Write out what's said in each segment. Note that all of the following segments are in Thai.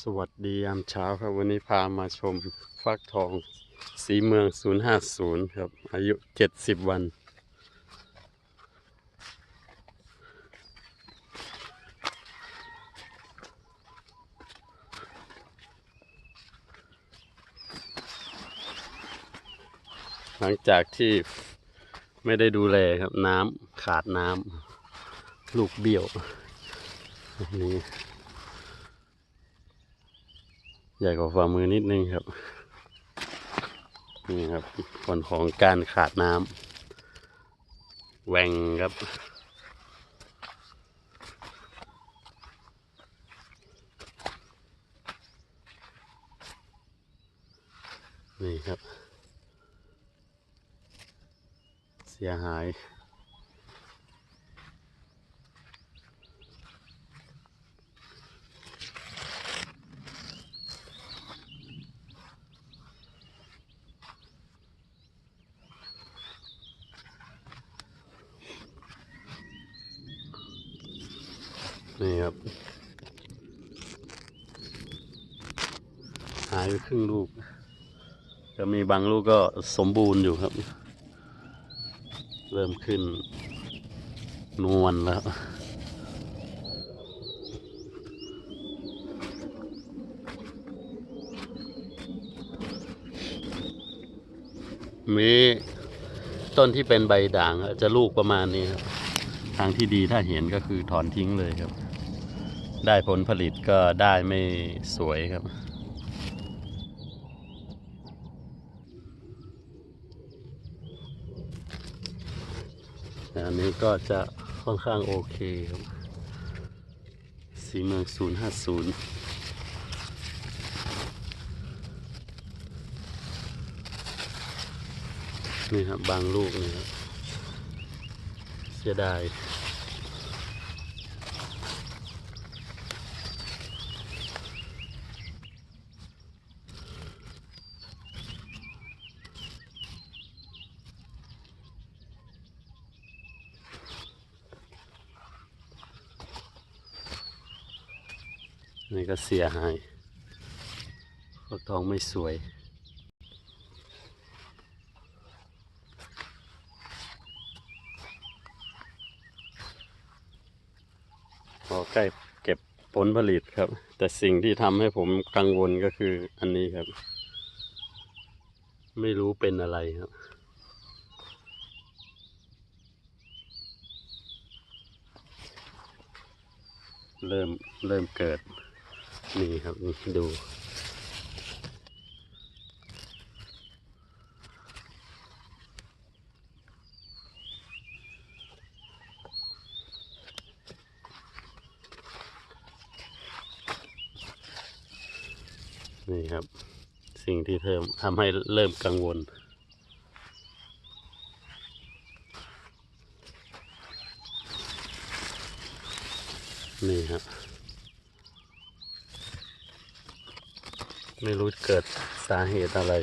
สวัสดียามเช้าครับ วันนี้พามาชมฟักทอง สีเมือง 050 ครับ อายุ 70 วัน หลังจากที่ไม่ได้ดูแลครับน้ำขาดน้ำลูกเบี้ยวนี่ ใหญ่กว่าฝ่ามือนิดนึงครับ นี่ครับผลของการขาดน้ำแหวงครับนี่ครับ เสียหาย นี่ครับ หายไปครึ่งลูกก็มีบางลูกก็สมบูรณ์อยู่ครับ เริ่มขึ้น นวลแล้วมีต้นที่เป็นใบด่างจะลูกประมาณนี้ครับ ทางที่ดีถ้าเห็นก็คือถอนทิ้งเลยครับ ได้ผลผลิตก็ได้ไม่สวยครับ อันนี้ก็จะค่อนข้างโอเคครับ สีเมือง 050นี่ครับบางลูกนี่ครับเสียดาย นี่ก็เสียหายฟักทองไม่สวย พอใกล้เก็บผลผลิตครับ แต่สิ่งที่ทำให้ผมกังวลก็คืออันนี้ครับ ไม่รู้เป็นอะไรครับเริ่มเริ่มเกิด นี่ครับนี่ดูนี่ครับ สิ่งที่เพิ่มทำให้เริ่มกังวล นี่ครับ ไม่รู้เกิดสาเหตุอะไร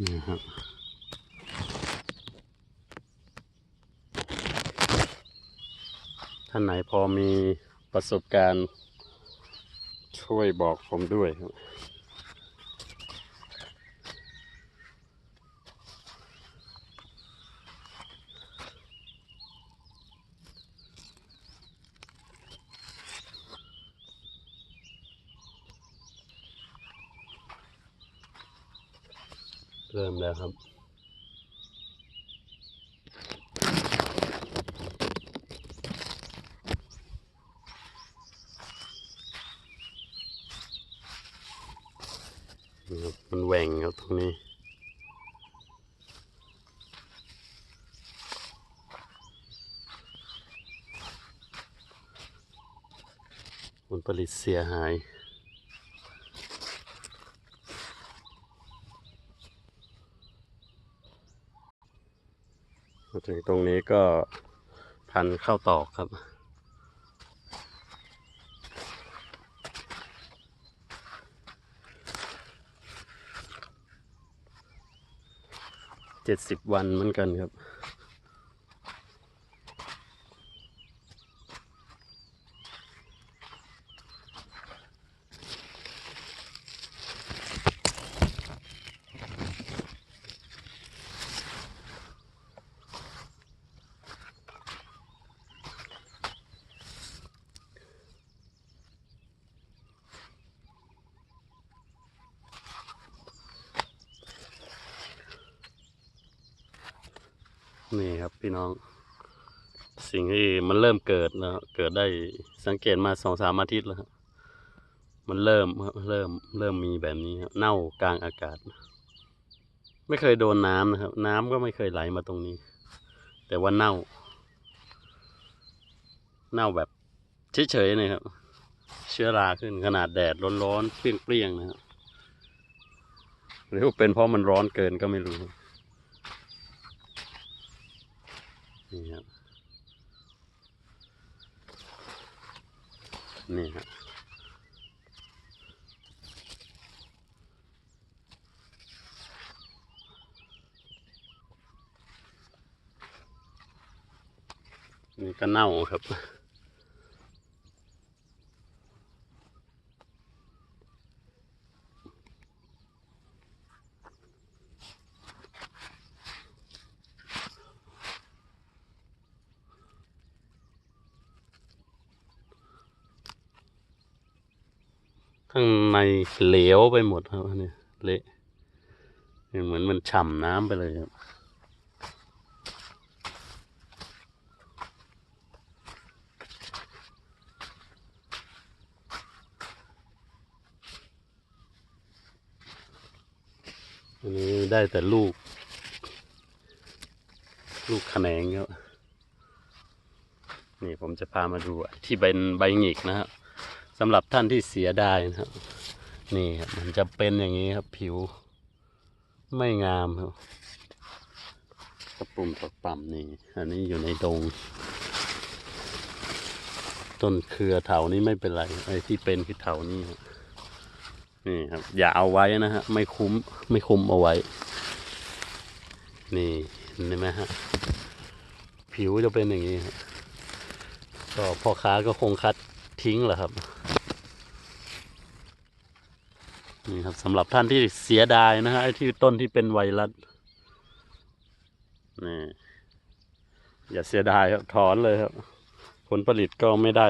นี่ครับท่านไหนพอมีประสบการณ์ช่วยบอกผมด้วยครับ เริ่มแล้วครับ มันแหว่งครับตรงนี้ผลผลิตเสียหาย ถึงตรงนี้ก็พันเข้าตอกครับ เจ็ดสิบวันเหมือนกันครับ นี่ครับพี่น้อง สิ่งที่มันเริ่มเกิดนะเกิดได้สังเกตมาสองสามอาทิตย์แล้วครับมันเริ่มเริ่มเริ่มมีแบบนี้ครับเน่ากลางอากาศ ไม่เคยโดนน้ำนะครับ น้ำก็ไม่เคยไหลมาตรงนี้ แต่ว่าเน่า เน่าแบบเฉยๆเลยครับ เชื้อราขึ้นขนาดแดดร้อนๆเปรี้ยงๆนะครับหรือว่าเป็นเพราะมันร้อนเกินก็ไม่รู้ นี่ครับนี่ครับนี่ก็เน่าครับ ข้างในเหลวไปหมดครับอันเนี่เละเหมือนมันฉ่ำน้ำไปเลยครับอันนี้ได้แต่ลูก ลูกแขนงครับ นี่ผมจะพามาดูที่เป็นใบหงิกนะครับ สำหรับท่านที่เสียดายนะครับ นี่ครับมันจะเป็นอย่างนี้ครับผิว ไม่งามครับกระปุ่มตะป่ำนี่ อันนี้อยู่ในดง ต้นเครือเถานี้ไม่เป็นไรไอ้ที่เป็นคือเถานี้นี่ครับ อย่าเอาไว้นะฮะ ไม่คุ้มไม่คุ้มเอาไว้ นี่เห็นไหมฮะ ผิวจะเป็นอย่างนี้ครับก็พ่อค้าก็คงคัด ทิ้งแหละครับ นี่ครับสำหรับท่านที่เสียดายนะฮะไอ้ที่ต้นที่เป็นไวรัสนี่อย่าเสียดายครับถอนเลยครับ ผลผลิตก็ไม่ได้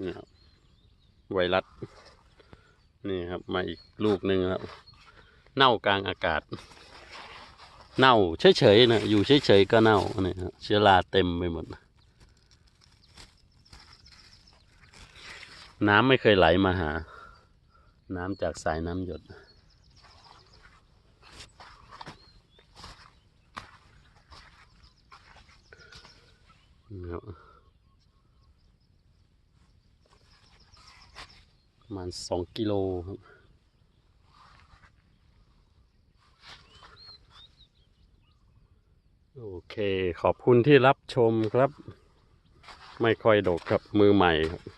นี่ครับไวรัสนี่ครับ มาอีกลูกหนึ่งครับ เน่ากลางอากาศ เน่าเฉยๆนะอยู่เฉยๆก็เน่าเนี่ยครับเชื้อราเต็มไปหมด น้ำไม่เคยไหลมาหา น้ำจากสายน้ำหยด นะครับประมาณสองกิโลครับโอเค ขอบคุณที่รับชมครับ ไม่ค่อยดกครับมือใหม่ครับ